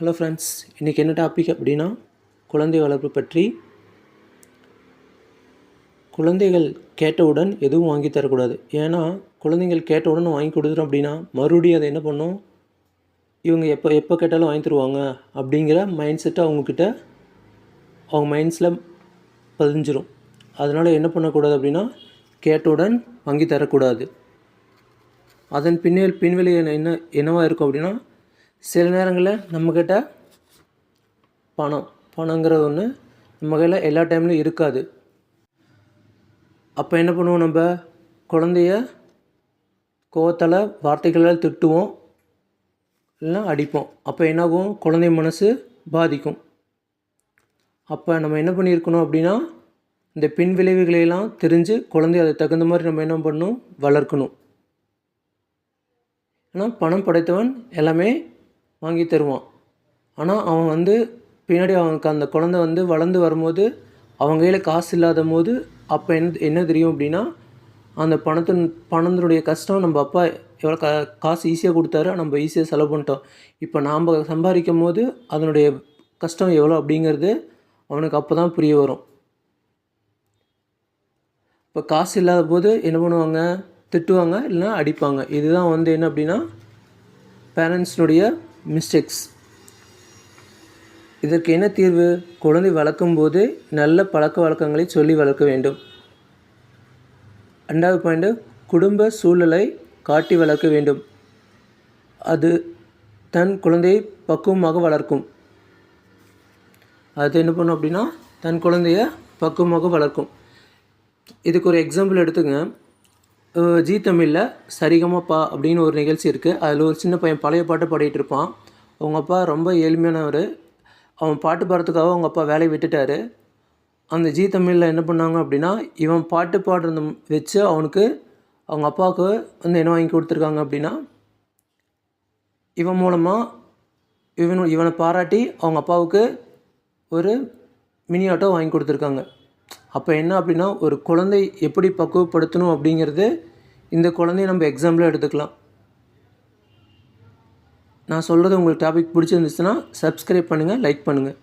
Hello friends இன்றைக்கி என்ன topic அப்படின்னா குழந்தை வளர்ப்பு பற்றி. குழந்தைகள் கேட்டவுடன் எதுவும் வாங்கி தரக்கூடாது. ஏன்னா குழந்தைகள் கேட்டவுடன் வாங்கி கொடுத்துரும் அப்படின்னா மறுபடியும் அதை என்ன பண்ணும்? இவங்க எப்போ எப்போ கேட்டாலும் வாங்கி தருவாங்க அப்படிங்கிற மைண்ட் செட்டை அவங்கக்கிட்ட அவங்க மைண்ட்ஸில் பதிஞ்சிரும். அதனால் என்ன பண்ணக்கூடாது அப்படின்னா கேட்டவுடன் வாங்கி தரக்கூடாது. அதன் பின்னே பின்விளை என்ன என்னவாக இருக்கும் அப்படின்னா சில நேரங்களில் நம்மக்கிட்ட பணம் பணங்கிறது ஒன்று நம்ம கையில் எல்லா டைம்லையும் இருக்காது. அப்போ என்ன பண்ணுவோம் நம்ம? குழந்தைய கோவத்தால் வார்த்தைகளால் திட்டுவோம். இல்லைன்னா அடிப்போம். அப்போ என்னாகும்? குழந்தை மனசு பாதிக்கும். அப்போ நம்ம என்ன பண்ணியிருக்கணும் அப்படின்னா இந்த பின் விளைவுகளையெல்லாம் தெரிஞ்சு குழந்தைய அதுக்கு தகுந்த மாதிரி நம்ம என்ன பண்ணணும்? வளர்க்கணும். ஏன்னா பணம் படைத்தவன் எல்லாமே வாங்கி தருவான். ஆனால் அவன் வந்து பின்னாடி அவனுக்கு அந்த குழந்தை வந்து வளர்ந்து வரும்போது அவங்க கையில் காசு இல்லாத போது அப்போ என்ன என்ன தெரியும் அப்படின்னா அந்த பணத்தின் பணத்தினுடைய கஷ்டம் நம்ம அப்பா எவ்வளோ கா காசு ஈஸியாக கொடுத்தாரு நம்ம ஈஸியாக செலவு பண்ணிட்டோம். இப்போ நாம் சம்பாதிக்கும் போது அதனுடைய கஷ்டம் எவ்வளோ அப்படிங்கிறது அவனுக்கு அப்போ தான் புரிய வரும். இப்போ காசு இல்லாத போது என்ன பண்ணுவாங்க? திட்டுவாங்க இல்லைன்னா அடிப்பாங்க. இதுதான் வந்து என்ன அப்படின்னா பேரண்ட்ஸினுடைய மிஸ்டேக்ஸ் இதற்கு என்ன தீர்வு? குழந்தை வளர்க்கும் போது நல்ல பழக்க வழக்கங்களை சொல்லி வளர்க்க வேண்டும். ரெண்டாவது பாயிண்ட்டு குடும்ப சூழலை காட்டி வளர்க்க வேண்டும். அது தன் குழந்தையை பக்குவமாக வளர்க்கும். அது என்ன பண்ணும் அப்படின்னா தன் குழந்தைய பக்குவமாக வளர்க்கும். இதுக்கு ஒரு எக்ஸாம்பிள் எடுத்துங்க ஜீ தமிழில் சரிகமப்பா அப்படின்னு ஒரு நிகழ்ச்சி இருக்குது அதில் ஒரு சின்ன பையன் பழைய பாட்டு பாடிட்டு இருப்பான். அவங்க அப்பா ரொம்ப ஏழ்மையானவர். அவன் பாட்டு பாடுறதுக்காக அவங்க அப்பா வேலையை விட்டுட்டாரு. அந்த ஜீ தமிழில் என்ன பண்ணாங்க அப்படின்னா இவன் பாட்டு பாடுறத வச்சு அவனுக்கு அவங்க அப்பாவுக்கு வந்து என்ன வாங்கி கொடுத்துருக்காங்க அப்படின்னா இவன் மூலமாக இவன் இவனை பாராட்டி அவங்க அப்பாவுக்கு ஒரு மினி ஆட்டோ வாங்கி கொடுத்துருக்காங்க. அப்போ என்ன அப்படின்னா ஒரு குழந்தை எப்படி பக்குவப்படுத்தணும் அப்படிங்கிறது இந்த குழந்தைய நம்ம எக்ஸாம்பிளாக எடுத்துக்கலாம். நான் சொல்கிறது உங்களுக்கு டாபிக் பிடிச்சிருந்துச்சுன்னா சப்ஸ்கிரைப் பண்ணுங்கள் லைக் பண்ணுங்கள்